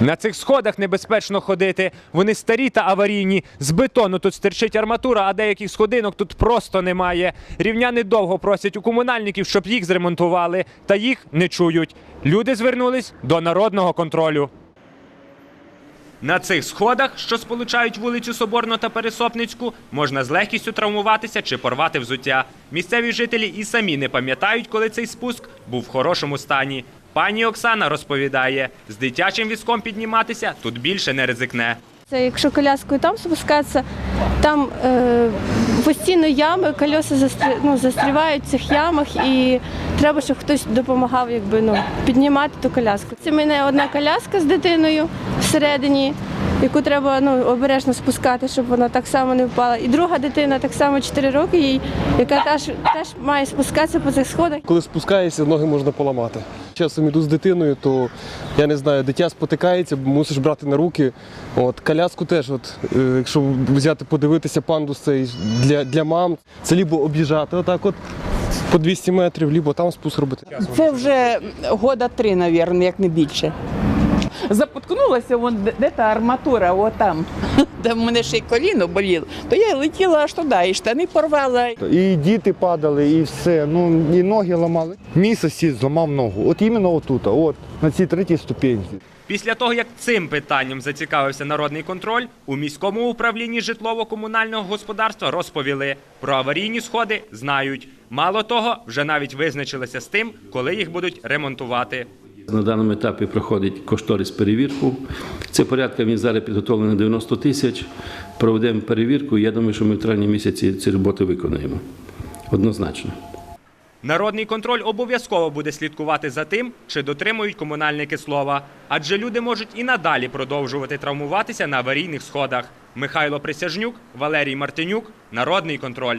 На цих сходах небезпечно ходити. Вони старі та аварійні. З бетону тут стирчить арматура, а деяких сходинок тут просто немає. Рівняни довго просять у комунальників, щоб їх зремонтували, та їх не чують. Люди звернулись до народного контролю. На цих сходах, що сполучають вулицю Соборну та Пересопницьку, можна з легкістю травмуватися чи порвати взуття. Місцеві жителі і самі не пам'ятають, коли цей спуск був в хорошому стані. Пані Оксана розповідає, з дитячим візком підніматися тут більше не ризикне. Це якщо коляскою там спускатися, там е, постійно ями, колеса застрі, ну, застрівають в цих ямах, і треба, щоб хтось допомагав якби, ну, піднімати ту коляску. Це в мене одна коляска з дитиною всередині, яку треба ну, обережно спускати, щоб вона так само не впала. І друга дитина, так само 4 роки, їй, яка теж, теж має спускатися по цих сходах. Коли спускаєшся, ноги можна поламати. Часом іду з дитиною, то я не знаю, дитя спотикається, мусиш брати на руки. От коляску теж, от е, якщо взяти подивитися пандус цей для, для мам, це лібо об'їжджати отак, от по 200 метрів, лібо там спуск робити. Це вже года три, мабуть, як не більше. Запоткнулася вон де, де та арматура, отам, де в мене ще й коліно боліло, то я летіла аж туди, і штани порвала. І діти падали, і все. Ну і ноги ламали. Мій сусід зламав ногу. От іменно отут, от на цій третій ступеньці. Після того, як цим питанням зацікавився народний контроль, у міському управлінні житлово-комунального господарства розповіли про аварійні сходи знають. Мало того, вже навіть визначилися з тим, коли їх будуть ремонтувати. На даному етапі проходить кошторис перевірку. Це порядка він зараз підготовлений на 90 тисяч. Проведемо перевірку. Я думаю, що ми в травні місяці ці роботи виконаємо. Однозначно. Народний контроль обов'язково буде слідкувати за тим, чи дотримують комунальники слова, адже люди можуть і надалі продовжувати травмуватися на аварійних сходах. Михайло Присяжнюк, Валерій Мартинюк, Народний контроль.